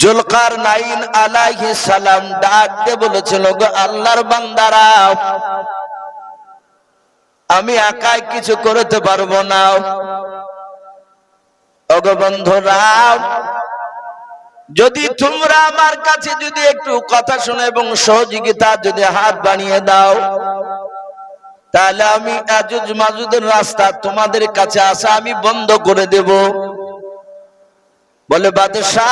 Zulkar nine আলাইহি সালাম ডাক দিয়ে বলেছিল, গো আল্লাহর বান্দারা, আমি একাই কিছু করতে পারব না। ওগো বন্ধুরা, যদি তোমরা আমার কাছে যদি একটু কথা শোনো এবং সহযোগিতা যদি হাত বানিয়ে দাও, তাহলে আমি আজুজ মাজুদের রাস্তা তোমাদের কাছে আসা আমি বন্ধ করে দেব। বলে, বাদশাহ,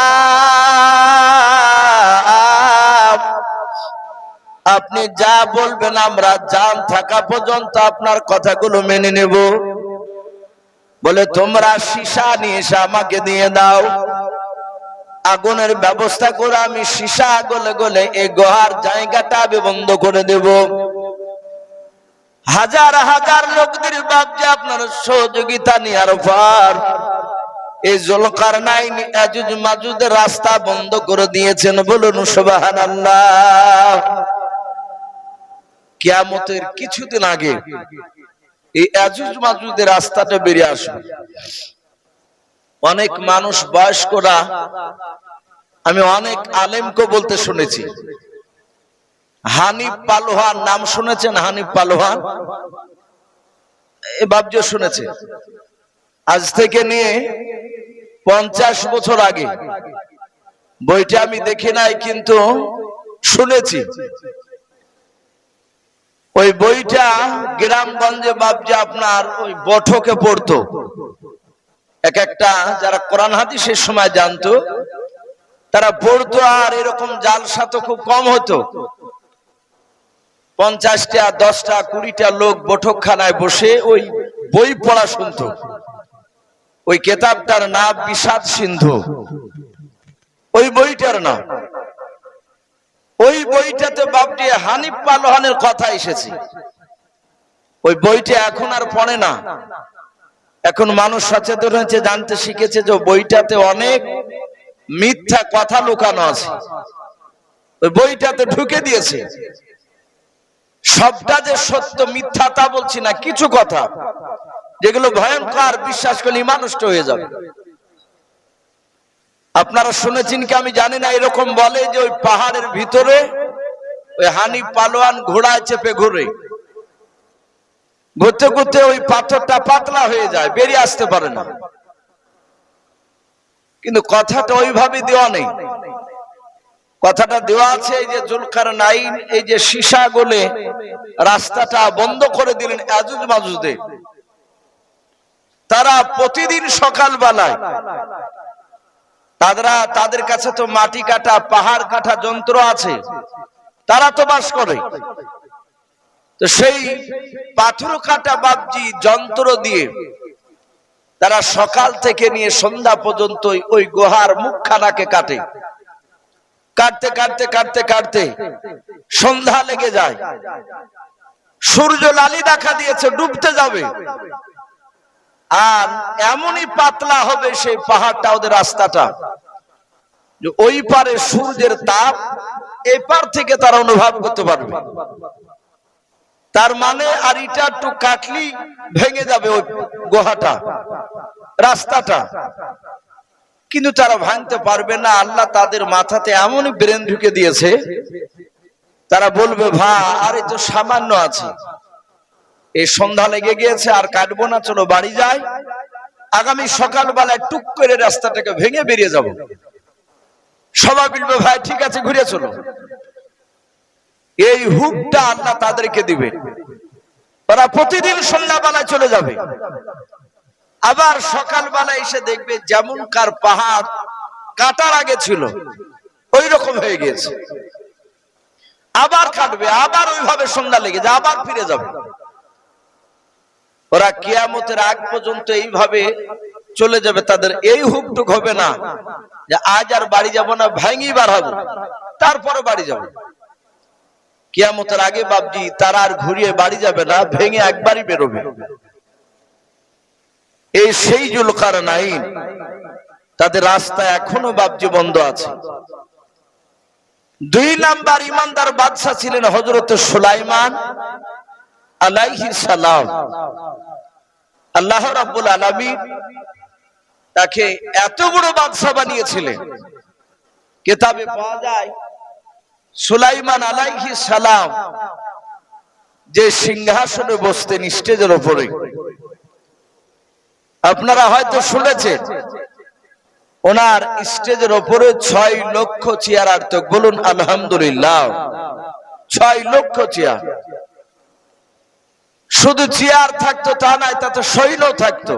আপনি যা বলবেন, আমরা জান থাকা পর্যন্ত আপনার কথাগুলো মেনে নেব। বলে, তোমরা সীসা নিয়ে এসে আমাকে দিয়ে দাও। আগুনের ব্যবস্থা করে আমি সীসা গলে গলে এই গোহার জায়গাটা আমি বন্ধ করে দেব। হাজার হাজার লোকদের ভাবছে আপনার সহযোগিতা নেওয়ার পর এই জলকার নাইন আজুজ মাজুদের রাস্তা বন্ধ করে দিয়েছেন বলুন সুবাহান আল্লাহ কিয়ামতের কিছুদিন আগে এই আজুজ মাজুদের রাস্তাটা বেরিয়ে আসবে। অনেক মানুষ বয়স্করা, আমি অনেক আলেমকে বলতে শুনেছি। হানিফ পালোহান নাম শুনেছেন হানিফ পালোহান এ বাবজ শুনেছে। আজ থেকে নিয়ে পঞ্চাশ বছর আগে। বইটা আমি দেখি নাই, কিন্তু শুনেছি। ওই বইটা গ্রামগঞ্জে বাবজা আপনার ওই বঠকে পড়তো। এক একটা যারা কোরআন হাদিসের সময় জানতো, তারা পড়তো আর এরকম জালসা তো খুব কম হতো। পঞ্চাশটা, দশটা, কুড়িটা লোক বৈঠকখানায় বসে ওই বই পড়া শুনতো। ওই কেতাবটার নাম বিষাদ সিন্ধু। ওই বইটার নাম। ওই বইটাতে বাপটি হানিফ পালোহানের কথা এসেছে। ওই বইটা এখন আর পড়ে না। এখন মানুষ সচেতন হয়েছে, জানতে শিখেছে যে বইটাতে অনেক মিথ্যা কথা লুকানো আছে। ওই বইটাতে ঢুকে দিয়েছে। সবটা যে সত্য মিথ্যা তা বলছি না, কিছু কথা। যেগুলো ভয়ঙ্কর, বিশ্বাস করলে মানুষটা হয়ে যাবে। আপনারা শুনেছেন কি? আমি জানি না, এরকম বলে যে ওই পাহাড়ের ভিতরে ওই হানি পালোয়ান ঘোড়ায় চেপে ঘুরে। ঘুরতে ঘুরতে ওই পাথরটা পাতলা হয়ে যায়, বেরিয়ে আসতে পারে না। কিন্তু কথাটা ওইভাবে দেওয়া নেই। কথাটা দেওয়া আছে, এই যে জুলকার নাইন এই যে সীসা গোলে রাস্তাটা বন্ধ করে দিলেন আজুজ মাজুদে তারা প্রতিদিন সকাল বেলায় তারা তাদের কাছে তো মাটি কাটা, পাহাড় কাটা যন্ত্র আছে। তারা তো বাস করে। তো সেই পাথর কাটা বাবজি যন্ত্র দিয়ে তারা সকাল থেকে নিয়ে সন্ধ্যা পর্যন্ত ওই গুহার মুখখানাকে কাটে। কাটতে কাটতে কাটতে কাটতে সন্ধ্যা লেগে যায়। সূর্য লালি দেখা দিয়েছে, ডুবতে যাবে। আর এমনই পাতলা হবে সেই পাহাড়টা ওদের রাস্তাটা। ওই পারে সূর্যের তাপ এপার থেকে তারা অনুভব করতে পারবে। তার মানে আর এটা একটু কাটলি ভেঙে যাবে ওই গুহাটা, রাস্তাটা। কিন্তু তারা ভাঙতে পারবে না, আল্লাহ তাদের মাথাতে এমনই ব্রেন ঢুকে দিয়েছে। তারা বলবে ভা আর তো সামান্য আছে। এই সন্ধ্যা লেগে গিয়েছে, আর কাটবো না, চলো বাড়ি যাই। আগামী সকালবেলায় টুক করে রাস্তাটাকে ভেঙে বেরিয়ে যাব। সবাই বলবে, ভাই, ঠিক আছে, ঘুরে চলো। এই হুকটা আল্লাহ তাদেরকে দিবে। ওরা প্রতিদিন সন্ধ্যাবেলায় চলে যাবে। আবার সকালবেলা এসে দেখবে, যেমন কার পাহাড় কাটার আগে ছিল ওই রকম হয়ে গিয়েছে। আবার কাটবে, আবার ওইভাবে সন্ধ্যা লেগে যায়, আবার ফিরে যাবে। ওরা কিয়ামতের আগ পর্যন্ত এইভাবে চলে যাবে, তাদের এই হুকটুক হবে না যে আজ আর বাড়ি যাব না, ভেঙি বার হব, তারপরে বাড়ি যাব। কিয়ামতের আগে বাবজি তারা আর ঘুরিয়ে বাড়ি যাবে না, ভেঙে একবারই বেরোবে। এই সেই জুলকার নাইন, তাদের রাস্তা এখনও বাবজি বন্ধ আছে। দুই নাম্বার ইমানদার বাদশাহ ছিলেন হজরত সুলাইমান। আলাইহি সালাম। আল্লাহ রাব্বুল আলামিন তাকে এত বড় বাদশাহ বানিয়েছিলেন। কেতাবে পাওয়া যায়, সুলাইমান আলাইহি সালাম যে সিংহাসনে বসতেন স্টেজের ওপরে। আপনারা হয়তো শুনেছেন, ওনার স্টেজের ওপরে ছয় লক্ষ চেয়ার আর্থ বলুন, আলহামদুলিল্লাহ। ছয় লক্ষ চেয়ার। শুধু চেয়ার থাকতো, তা নয়, তাতে শৈল থাকতো।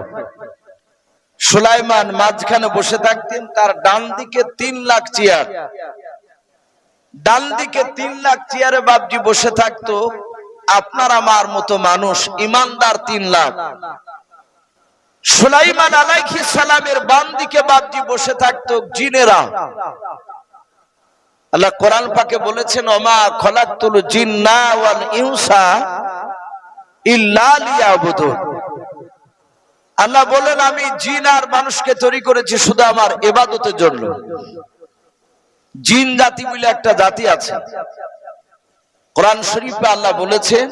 সুলাইমান মাঝখানে বসে থাকতেন, তার ডান দিকে তিন লাখ চেয়ার। ডান দিকে তিন লাখ চেয়ারে বাবজি বসে থাকতো, আপনার আমার মতো মানুষ, ইমানদার তিন লাখ। সুলাইমান আলাইহি সালামের বাম দিকে বাবজি বসে থাকতো, জিনেরা। আল্লাহ কোরআন পাকে বলেছেন, ওমা খলাকতুল জিন্না ওয়াল লিয়াবুদুন আল্লাহ বলেন আমি জিন আর মানুষকে তৈরি করেছি, শুধু আমার এবাদতের জন্য। জিন জাতি বলে একটা জাতি আছে। কোরআন শরীফে আল্লাহ বলেছেন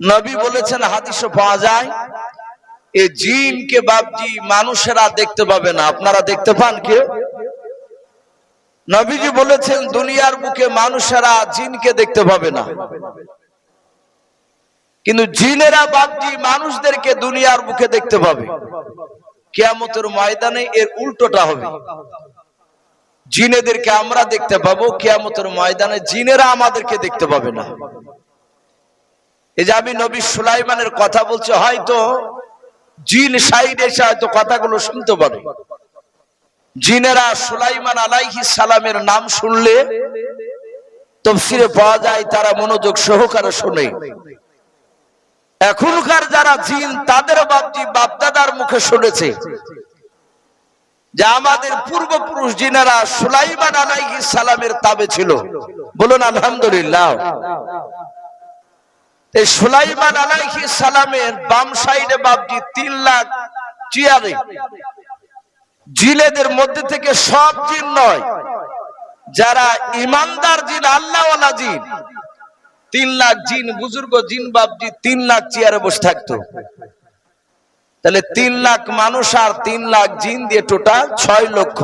নবী বলেছেন, হাদিসে পাওয়া যায়, এ জিনকে বাপজি মানুষেরা দেখতে পাবে না। আপনারা দেখতে পান কেউ নবীজি বলেছেন, দুনিয়ার বুকে মানুষেরা জিনকে দেখতে পাবে না। কিন্তু জিনেরা বাপজি মানুষদেরকে দুনিয়ার বুকে দেখতে পাবে। কেয়ামতের ময়দানে এর উল্টোটা হবে। জিনেদেরকে আমরা দেখতে পাবো, কেয়ামতের ময়দানে জিনেরা আমাদেরকে দেখতে পাবে না। এই যে আমি নবী সুলাইমানের কথা বলছি, হয়তো জিন সাইড এসে হয়তো কথাগুলো শুনতে পারে জিনেরা সুলাইমান আলাইহি সালামের নাম শুনলে তফসিরে পাওয়া যায়, তারা মনোযোগ সহকারে শুনে। এখনকার যারা জিন, তাদের বাপজি বাপদাদার মুখে শুনেছে যে আমাদের পূর্বপুরুষ জিনেরা সুলাইমান আলাইহিস সালামের তাবে ছিল। বলুন, আলহামদুলিল্লাহ। এই সুলাইমান আলাইহিস সালামের বাম সাইডে বাপজি তিন লাখ চেয়ারে জিলেদের মধ্যে থেকে সব জিন নয়, যারা ইমানদার জিন, আল্লাহওয়ালা জিন তিন লাখ জিন বুজুর্গ, জিন বাপজি তিন লাখ চেয়ারে বসে থাকতো। তাহলে তিন লাখ মানুষ আর তিন লাখ জিন দিয়ে টোটাল ছয় লক্ষ।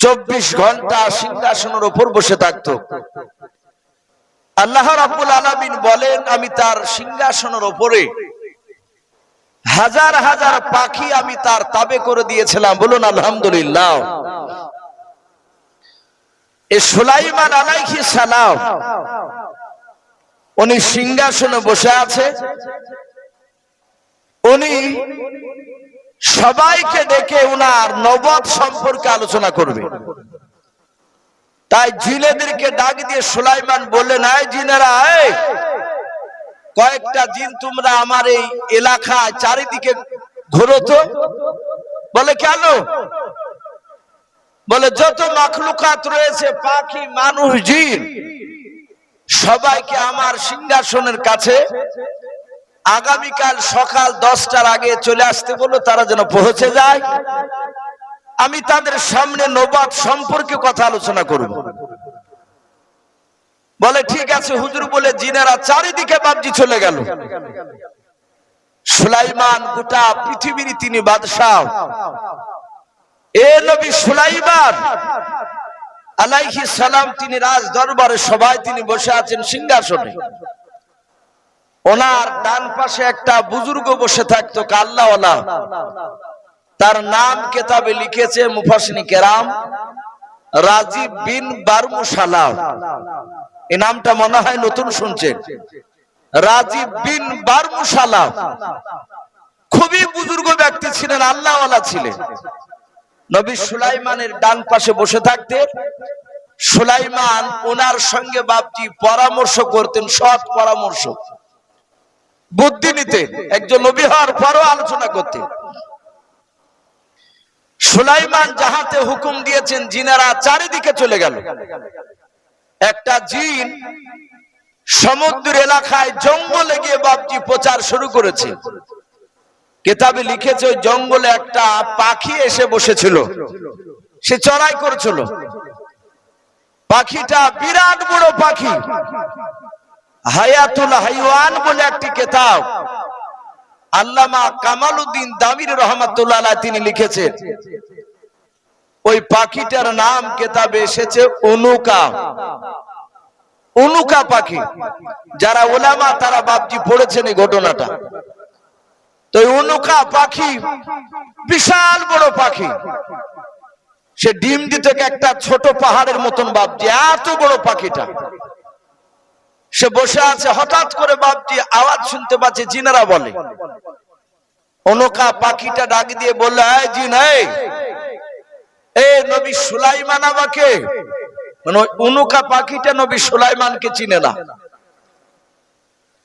চব্বিশ ঘণ্টা সিংহাসনের উপর বসে থাকতো। আল্লাহ রাবুল আলমিন বলেন, আমি তার সিংহাসনের ওপরে হাজার হাজার পাখি আমি তার তাবে করে দিয়েছিলাম। বলুন, আলহামদুলিল্লাহ। এ সুলাইমান আলাইহি সালাম, উনি সিংহাসনে বসে আছে। উনি সবাইকে ডেকে উনার নবদ সম্পর্কে আলোচনা করবে। তাই জিনেদেরকে ডাক দিয়ে সুলাইমান বললেন আয় জিনেরা কয়েকটা জিন তোমরা আমার এই এলাকায় চারিদিকে ঘুরো তো? বলে, কেন? বলে, যত মাখলুকাত রয়েছে, পাখি, মানুষ, জিন, সবাইকে আমার সিংহাসনের কাছে আগামীকাল সকাল দশটার আগে চলে আসতে বলো, তারা যেন পৌঁছে যায়। আমি তাদের সামনে নবাদ সম্পর্কে কথা আলোচনা করব। বলে, ঠিক আছে, হুজুর বলে, জিনেরা চারিদিকে বাবজি চলে গেল। সুলাইমান গোটা পৃথিবীর তিনি বাদশাহ। এ নবী সুলাইমান আলাইহি সালাম, তিনি রাজ দরবারে সবাই তিনি বসে আছেন সিংহাসনে। ওনার ডান পাশে একটা বুজুর্গ বসে থাকতো, কাল্লাওয়ালা। তার নাম কেতাবে লিখেছে মুফাসিনী কেরাম, রাজীব বিন বারমুসালা এই নামটা মনে হয় নতুন শুনছেন। রাজীব বিন বারমুসালা খুবই বুজুর্গ ব্যক্তি ছিলেন, আল্লাহওয়ালা ছিলেন। নবী সুলাইমানের ডান পাশে বসে থাকতেন সুলাইমান ওনার সঙ্গে বাপটি পরামর্শ করতেন, সৎ পরামর্শ। বুদ্ধি নিতে একজন নবী হওয়ার পরও আলোচনা করতেন। সুলাইমান যাহাতে হুকুম দিয়েছেন, জিনারা চারিদিকে চলে গেল। একটা জিন সমুদ্র এলাকায় জঙ্গলে গিয়ে বাপজি প্রচার শুরু করেছে। কেতাবে লিখেছে, ওই জঙ্গলে একটা পাখি এসে বসেছিল। সে চড়াই করেছিল। পাখিটা বিরাট বড় পাখি। হায়াতুল হাইওয়ান বলে একটি কেতাব। আল্লামা কামালউদ্দিন দামির রহমাতুল্লাহ তিনি লিখেছেন, ওই পাখিটার নাম কেতাবে এসেছে অনুকা। অনুকা পাখি। যারা ওলামা, তারা বাপজি পড়েছেন এই ঘটনাটা। তো অনুকা পাখি বিশাল বড় পাখি। সে ডিম দিত একটা ছোট পাহাড়ের মতন বাপজি এত বড় পাখিটা। সে বসে আছে, হঠাৎ করে বাপজি আওয়াজ শুনতে পাচ্ছে, জিনারা বলে। অনুকা পাখিটা ডাক দিয়ে বললে জিন এ নবী সুলাইমান আমাকে? মানে অনুকা পাখিটা নবী সুলাইমানকে চিনে না।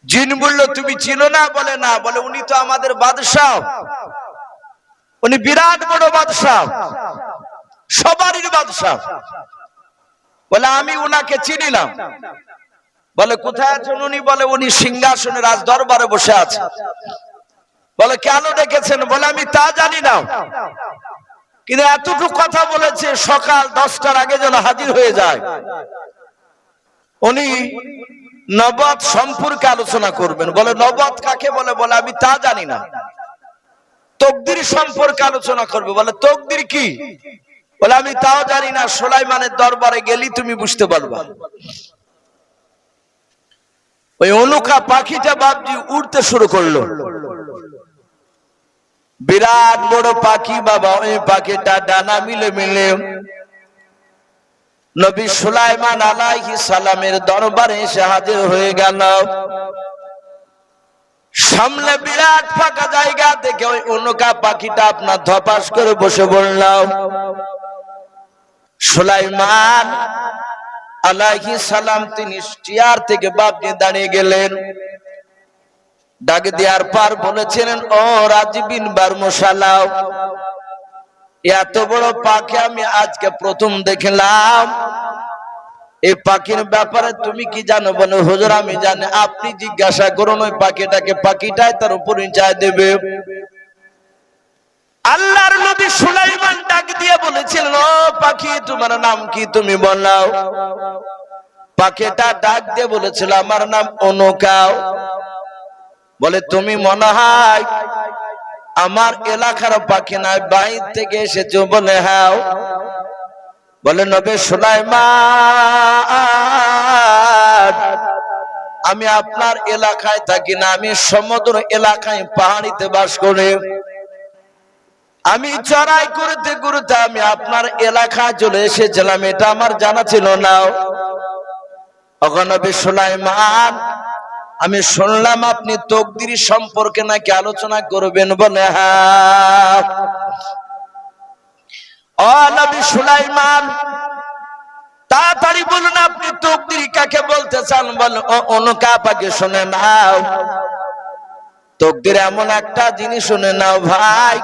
জিন বলল, তুমি চিনো না? বলে না। বলে, উনি তো আমাদের বাদশাহ। উনি বিরাট বড় বাদশাহ। সবারই বাদশাহ। বলে, আমি উনাকে চিনি না। বলে, কোথায় আছেন উনি? বলে, উনি সিংহাসনে রাজ দরবারে বসে আছে। বলে, কেন ডেকেছেন? বলে, আমি তা জানি না। কিন্তু এতটুকু কথা বলেছে, সকাল দশটার আগে যেন হাজির হয়ে যায়। উনি নবাদ সম্পর্কে আলোচনা করবেন। বলে নবাদ কাকে বলে? বলে, আমি তা জানি না। তকদির সম্পর্কে আলোচনা করবে। বলে, তকদির কি? বলে, আমি তাও জানি না, সোলাইমানের দরবারে গেলি তুমি বুঝতে পারবা। ওই অনুকা পাখিটা বাবজি উড়তে শুরু করল। বিরাট বড় পাখি বাবা, ওই পাখিটা ডানা মিলে মিলে নবী সুলাইমান আলাইহি সালামের দরবারে এসে হাজির হয়ে গেল। সামনে বিরাট ফাঁকা জায়গা দেখে ওই অনুকা পাখিটা আপনার ধপাস করে বসে বললাম সুলাইমান আলাইহি সালাম, তিনি চেয়ার থেকে বাপনি দাঁড়িয়ে গেলেন। ডাক দেওয়ার পর বলেছিলেন, ও রাজবিন বারমশালাও এত বড় পাখি আমি আজকে প্রথম দেখলাম। এই পাখির ব্যাপারে তুমি কি জানো বলে হুজুর, আমি জানি। আপনি জিজ্ঞাসা করুন, ওই পাখিটাকে পাখিটাই তার উপর পরিচয় দেবে। আল্লাহর নবী সুলাইমান ডাক দিয়ে বলেছিলেন, ও পাখি, তোমার নাম কি তুমি বলাও? পাখিটা ডাক দিয়ে বলেছিল, আমার নাম অনুকাও। বলে, তুমি মনে হয় আমার এলাকার পাখি নয় বাইর থেকে এসেছ বলে হ্যাঁ বলে, নবে সুলাইমান, আমি আপনার এলাকায় থাকি না, আমি সমুদ্র এলাকায় পাহাড়িতে বাস করি। আমি চড়াই করতে করতে আমি আপনার এলাকায় চলে এসেছিলাম, এটা আমার জানা ছিল না। অগনবী সুলাইমান আমি শুনলাম আপনি তকদির সম্পর্কে নাকি আলোচনা করবেন বলে হ্যাঁ। সুলাইমান, তাড়াতাড়ি বলুন আপনি তকদির কাকে বলতে চান বল অনুকা পাকে শুনে নাও। তকদির এমন একটা জিনিস শুনে নাও ভাই।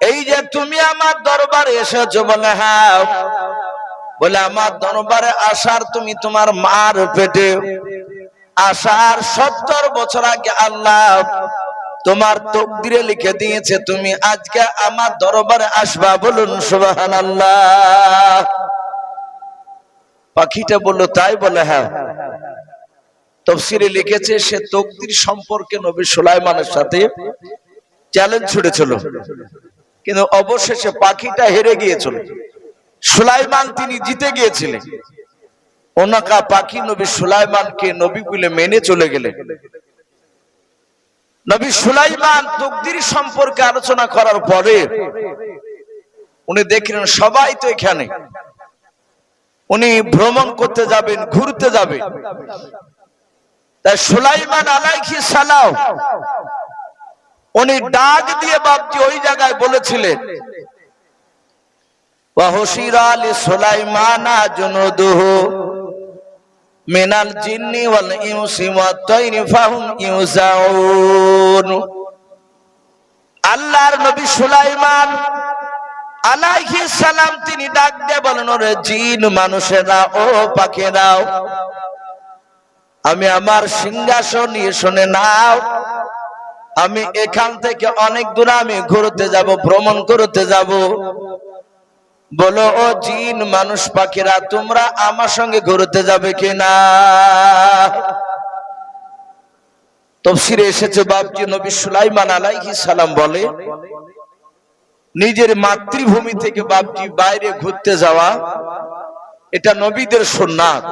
এই যে তুমি আমার দরবারে এসেছ বলে হ্যাঁ। বলে, আমার দরবারে আসার তুমি তোমার মার পেটে আসার সত্তর বছর আগে আল্লাহ তোমার তকদিরে লিখে দিয়েছে, তুমি আজকে আমার দরবারে আসবা, বলুন সুবাহান আল্লাহ পাখিটা বলল, তাই বলে হ্যাঁ। তফসিরে লিখেছে, সে তকদির সম্পর্কে নবী সুলাইমানের সাথে চ্যালেঞ্জ ছুড়েছিল কিন্তু অবশেষে পাখিটা হেরে গিয়েছিল। সুলাইমান তিনি জিতে গিয়েছিলেন। ওনাকা পাখি নবী সুলাইমানকে নবী বলে মেনে চলে গেলেন। নবী সুলাইমান তকদির সম্পর্কে আলোচনা করার পরে উনি দেখলেন, সবাই তো এখানে। উনি ভ্রমণ করতে যাবেন, ঘুরতে যাবেন। তাই সুলাইমান আলাইহি সালাম উনি ডাক দিয়ে বাপজি ওই জায়গায় বলেছিলেন ওয়াহশিরা আলী সুলাইমানা জুনুদুহু। মিনাল জিন্নি ওয়াল ইনসি ওয়াত তাইরি ফাহুম ইউজাউন। আল্লাহর নবী সুলাইমান আলাইহিস সালাম তিনি ডাক দিয়ে বলেন, ওরে জিন মানুষেরা, ও পাখিরাও, আমি আমার সিংহাসন নিয়ে শুনে নাও, আমি এখান থেকে অনেক দূরে আমি ঘুরতে যাব, ভ্রমণ করতে যাব। বলো, ও জিন, মানুষ পাখিরা, তোমরা আমার সঙ্গে ঘুরতে যাবে কিনা? তফসিরে এসেছে বাবজি নবী সুলাইমান আলাইহি সালাম বলে, নিজের মাতৃভূমি থেকে বাপজি বাইরে ঘুরতে যাওয়া, এটা নবীদের সুন্নাত।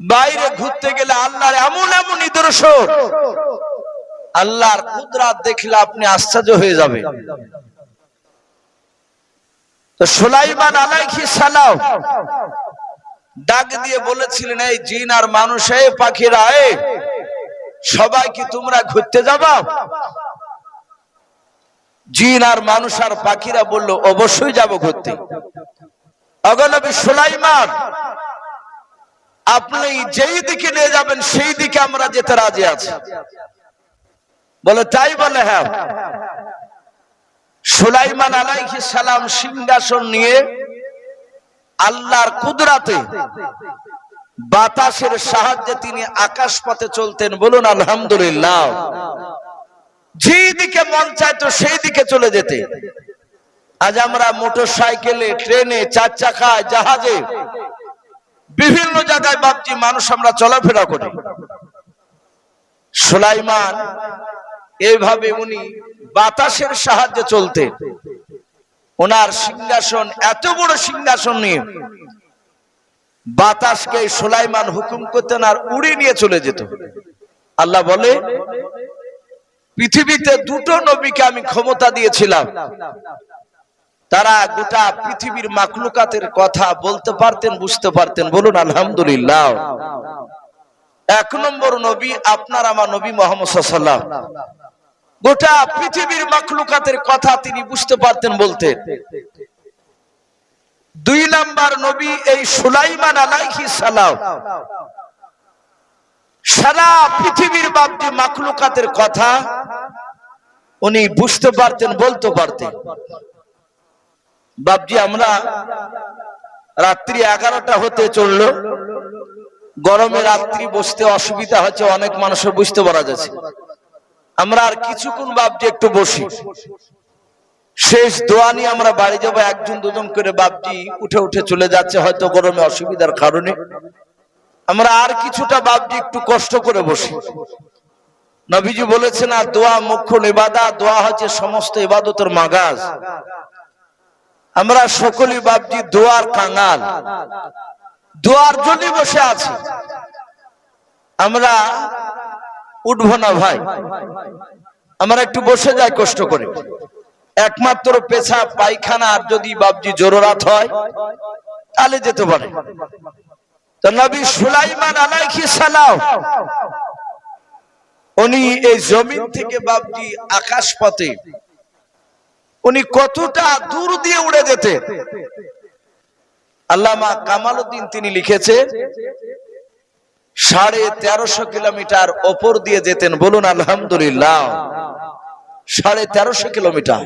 বাইরে ঘুরতে গেলে আল্লাহর এমন এমন নিদর্শন। আল্লাহর কুদরাত দেখলে আপনি আশ্চর্য হয়ে যাবে তো সুলাইমান আলাইহি সালাম ডাক দিয়ে বলেছিলেন, এই জিন আর মানুষ পাখিরা, এই সবাই কি তোমরা ঘুরতে যাবা? জিন আর মানুষ আর পাখিরা বলল, অবশ্যই যাব ঘুরতে। অগনবী সুলাইমান, আপনি যেই দিকে নিয়ে যাবেন, সেই দিকে আমরা যেতে রাজি আছি। বলে, তাই বলে হ্যাঁ। সুলাইমান আলাইহিস সালাম সিংহাসন নিয়ে আল্লাহর কুদরাতে বাতাসের সাহায্যে তিনি আকাশ পথে চলতেন বলুন আলহামদুলিল্লাহ। যেদিকে মন চাইতো সেই দিকে চলে যেতে। আজ আমরা মোটর সাইকেলে ট্রেনে চার চাকায় জাহাজে বিভিন্ন জায়গায় ভাবছি মানুষ আমরা চলাফেরা করি। সুলাইমান এইভাবে উনি বাতাসের সাহায্যে চলতে। ওনার সিংহাসন, এত বড় সিংহাসন নিয়ে বাতাসকে সোলাইমান হুকুম করতেন আর উড়ে নিয়ে চলে যেত। আল্লাহ বলে, পৃথিবীতে দুটো নবীকে আমি ক্ষমতা দিয়েছিলাম। তারা গোটা পৃথিবীর মাকলুকাতের কথা বলতে পারতেন, বুঝতে পারতেন। বলুন, আলহামদুলিল্লাহ। এক নম্বর নবী আপনার আমার নবী মোহাম্মদ সাল্লাম গোটা পৃথিবীর মাকলুকাতের কথা তিনি বুঝতে পারতেন বলতেন দুই নাম্বার নবী এই সুলাইমান আলাইহি সালাম। সারা পৃথিবীর বাপজি মাকলুকাতের কথা উনি বুঝতে পারতেন, বলতে পারতেন। বাপজি, আমরা রাত্রি এগারোটা হতে চলল। গরমে রাত্রি বসতে অসুবিধা হচ্ছে, অনেক মানুষের বুঝতে পারা যাচ্ছে। আমরা আর কিছুক্ষণ বাপজি একটু বসি। শেষ দোয়া নিয়ে আমরা বাড়ি যাব, একজন দুজন করে বাপজি উঠে উঠে চলে যাচ্ছে, হয়তো গরমে অসুবিধার কারণে। আমরা আর কিছুটা বাপজি একটু কষ্ট করে বসি। নবীজি বলেছেন, আর দোয়া মুখ্য ইবাদা, দোয়া হচ্ছে সমস্ত ইবাদতের মাগাজ। আমরা সকলই বাপজি দোয়ার কাঙাল। দোয়ার জন্য বসে আছি। আমরা উঠবো না ভাই। আমরা একটু বসে যাই কষ্ট করে। একমাত্র পেশা পায়খানা, আর যদি বাবজি জোরাত হয়, তাহলে যেতে পারে। তো নবী সুলাইমান উনি এই জমিন থেকে বাবজি আকাশ পথে উনি কতটা দূর দিয়ে উড়ে যেতে আল্লামা কামালউদ্দিন তিনি লিখেছে সাড়ে তেরোশো কিলোমিটার ওপর দিয়ে যেতেন বলুন আলহামদুলিল্লাহ। সাড়ে তেরোশো কিলোমিটার।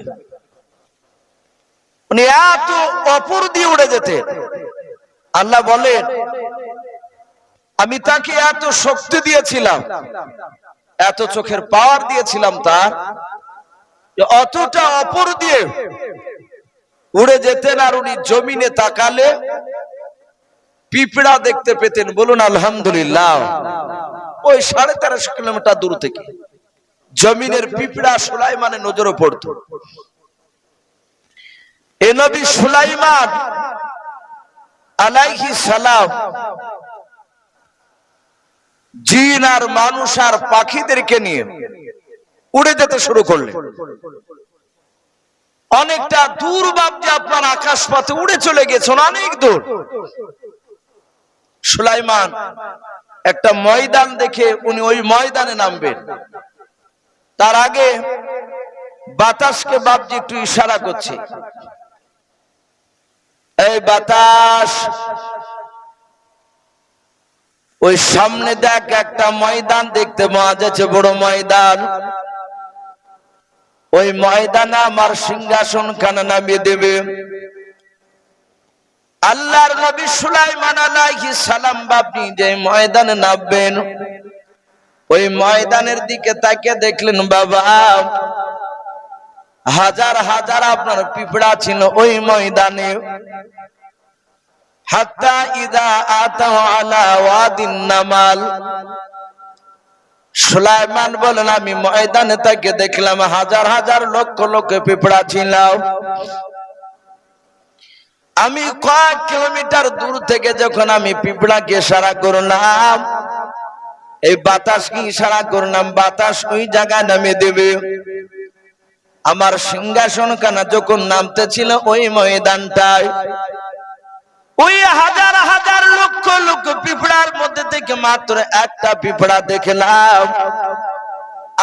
উনি এত অপর দিয়ে উড়ে যেতেন। আল্লাহ বলেন, আমি তাকে এত শক্তি দিয়েছিলাম, এত চোখের পাওয়ার দিয়েছিলাম তার অতটা অপর দিয়ে উড়ে যেতেন আর উনি জমিনে তাকালে পিঁপড়া দেখতে পেতেন, বলুন আলহামদুলিল্লাহ। ওই সাড়ে তেরোশো কিলোমিটার দূর থেকে। জমিনের পিঁপড়া সুলাইমানে নজরে পড়তো। এ নবী সুলাইমান আলাইহি সালাম জিন আর মানুষ আর পাখিদেরকে নিয়ে উড়ে যেতে শুরু করলেন। অনেকটা দূর বাপজি আপনার আকাশ পথে উড়ে চলে গেছেন, অনেক দূর। সুলাইমান, একটা ময়দান দেখে উনি ওই ময়দানে নামবেন। তার আগে বাতাসকে বাপজি একটু ইশারা করছে। এই বাতাস, ওই সামনে দেখ একটা ময়দান দেখতে পাওয়া যাচ্ছে বড় ময়দান। ওই ময়দানে আমার সিংহাসন খানা নামিয়ে দেবে। আল্লাহর নবী সুলাইমান আলাইহিস সালাম বাপনি যে ময়দানে নামবেন, ওই ময়দানের দিকে তাকে দেখলেন, বাবা, হাজার হাজার আপনার পিঁপড়া ছিল ওই ময়দানে। হাত্তা ইদা আতা আলা ওয়াদিন নামাল। সুলাইমান বলেন, আমি ময়দানে তাকে দেখলাম হাজার হাজার লক্ষ লক্ষ পিঁপড়া ছিলাম আমি কয়েক কিলোমিটার দূর থেকে যখন আমি পিঁপড়াকে সারা করলাম, এই বাতাস কি ইশারা করলাম, বাতাস ওই জায়গায় নামে দেবে। আমার সিংহাসন কানা যখন নামতে ছিল ওই ময়দানটায়, ওই হাজার হাজার লক্ষ লক্ষ পিঁপড়ার মধ্যে থেকে মাত্র একটা পিঁপড়া দেখলাম।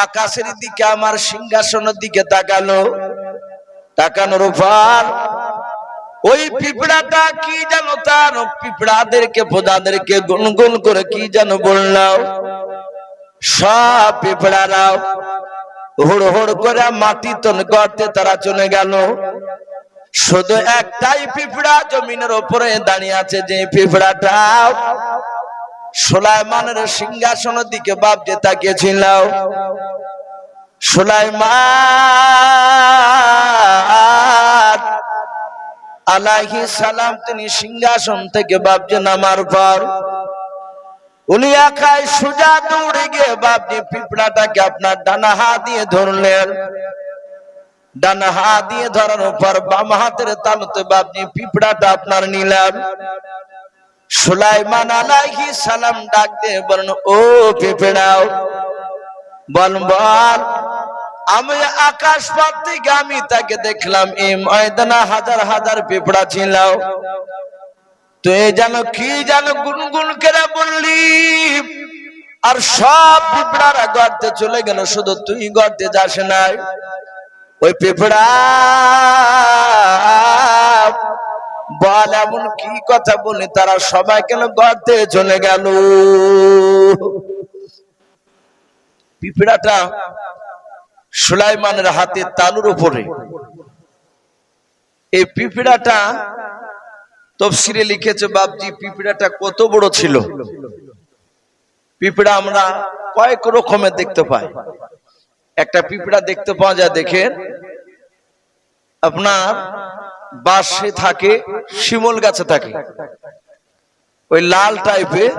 আকাশের দিকে, আমার সিংহাসনের দিকে তাকালো। তাকানোর পর ওই পিঁপড়াটা কি জানো তার? পিঁপড়াদেরকে, প্রজাদেরকে গুনগুন করে কি জানো বললাম? সব পিঁপড়ারাও হুড় হুড় করে মাটি তন গর্তে তারা চলে গেল। শুধু একটাই পিঁপড়া জমিনের ওপরে দাঁড়িয়ে আছে যে পিঁপড়াটা। সুলাইমানের সিংহাসনের দিকে বাপ যে তাকিয়েছিল। সুলাইমান! আলাইহি সালাম, তিনি সিংহাসন থেকে বাপজি নামার পর উনি একাই সুজা দৌড়ে গিয়ে বাপজি পিঁপড়াটাকে আপনার ডানা হাত দিয়ে ধরলেন। ডানা হাত দিয়ে ধরার পর বাম হাতের তালুতে বাপজি পিঁপড়াটা আপনার নিলেন। সুলাইমান আলাইহি সালাম ডাক দিয়ে বলেন ও পিঁপড়াও, বল বল আমি আকাশ পাত থেকে আমি তাকে দেখলাম এই ময়দানা হাজার হাজার পিঁপড়া ছিল। তুই যেন কি যেন গুনগুন করে বললি। আর সব পিঁপড়ারা গর্তে চলে গেল, শুধু তুই গর্তে যাস নাই। ওই পিঁপড়া বল, এমন কি কথা বলি? তারা সবাই কেন গর্তে চলে গেল? পিঁপড়াটা সুলাইমানের হাতে তালুর উপরে। এই পিঁপড়াটা তফসিরে লিখেছে, বাপজি, পিঁপড়াটা কত বড় ছিল? পিঁপড়া আমরা কয়েক রকমের দেখতে পাই। একটা পিঁপড়া দেখতে পাওয়া যায়, দেখেন, আপনার বাসে থাকে, শিমল গাছে থাকে। ওই লাল টাইপের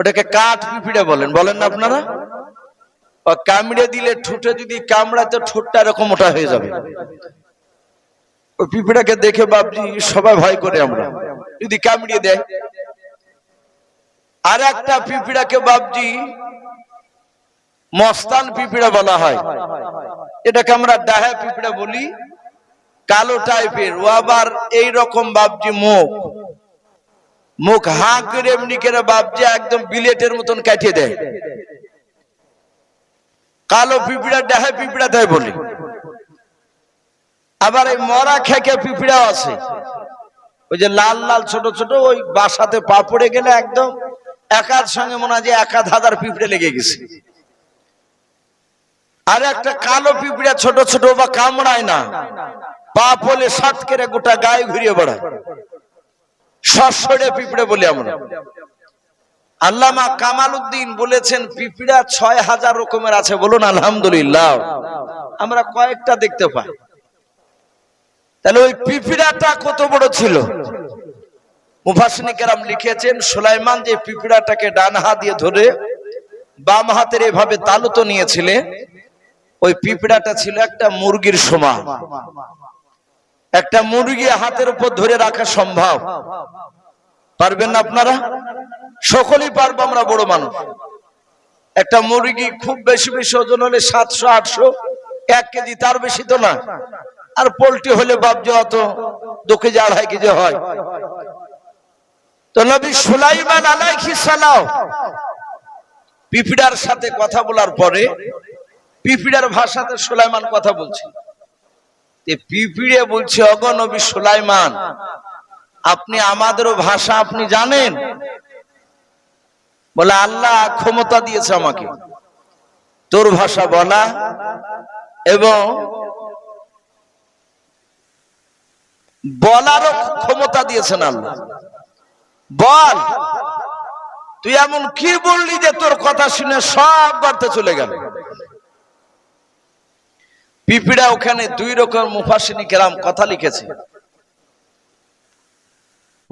ওটাকে কাঠ পিঁপড়ে বলেন। বলেন না আপনারা? কামড়ে দিলে ঠুটে যদি কামড়াতে ঠোঁটটা এরকম ওটা হয়ে যাবে। ওই পিঁপড়াকে দেখে বাবজি সবাই ভয় করে আমরা। যদি কামড়িয়ে দেয়। আর একটা পিঁপড়াকে বাবজি মস্তান পিঁপড়া বলা হয়। এটাকে আমরা ডাহা পিঁপড়া বলি, কালো টাইপের। ও আবার এই রকম বাবজি মুখ। মুখ হা করে এমনি করে বাবজি একদম বিলেটের মতন কাটিয়ে দেয়। কালো পিঁপড়া ডাহা পিঁপড়া দেয় বলি। আবার এই মরা খেকে পিঁপড়াও আছে। ওই যে লাল লাল ছোট ছোট ওই বাসাতে পা পড়ে গেলে একদম একার সঙ্গে মনে হয় যে এক হাজার পিঁপড়ে লেগে গেছে। আর একটা কালো পিঁপড়া ছোট ছোট বা কামড়ায় না। পা পলে সাত করে গোটা গায়ে ঘুরিয়ে বেড়ায়। সসরে পিঁপড়ে বলি আমরা। আল্লামা কামাল উদ্দিন বলেছেন, পিঁপড়া ছয় হাজার রকমের আছে। বলুন, আলহামদুলিল্লাহ। আমরা কয়েকটা দেখতে পাই। তাহলে ওই পিঁপড়াটা কত বড় ছিল? মুফাসিনী কেরাম লিখেছেন, সুলাইমান যে পিঁপড়াটাকে ডান হাত দিয়ে ধরে বাম হাতের এভাবে তালুত নিয়েছিলেন ওই পিঁপড়াটা ছিল একটা মুরগির সমান। একটা মুরগি হাতের উপর ধরে রাখা সম্ভব। পারবেন না আপনারা? সকলেই পারব আমরা বড় মানুষ। একটা মুরগি খুব বেশি বেশি ওজন হলে সাতশো, আটশো, এক কেজি তার বেশি তো না। আর পোল্ট্রি হলে বাপ অত দু কেজি, আড়াই কেজি হয়। তো নবী সুলাইমান পিপিড়ার সাথে কথা বলার পরে পিপিড়ার ভাষাতে সুলাইমান কথা বলছে। পিপিড়ে বলছে অগনবী সুলাইমান আপনি আমাদেরও ভাষা আপনি জানেন। বলে, আল্লাহ ক্ষমতা দিয়েছে আমাকে। তোর ভাষা বলা এবং বলারও ক্ষমতা দিয়েছেন আল্লাহ। বল, তুই এমন কি বললি যে তোর কথা শুনে সব বাড়তে চলে গেল? পিপিড়া ওখানে দুই রকম মুফাসিনী কেরাম কথা লিখেছে।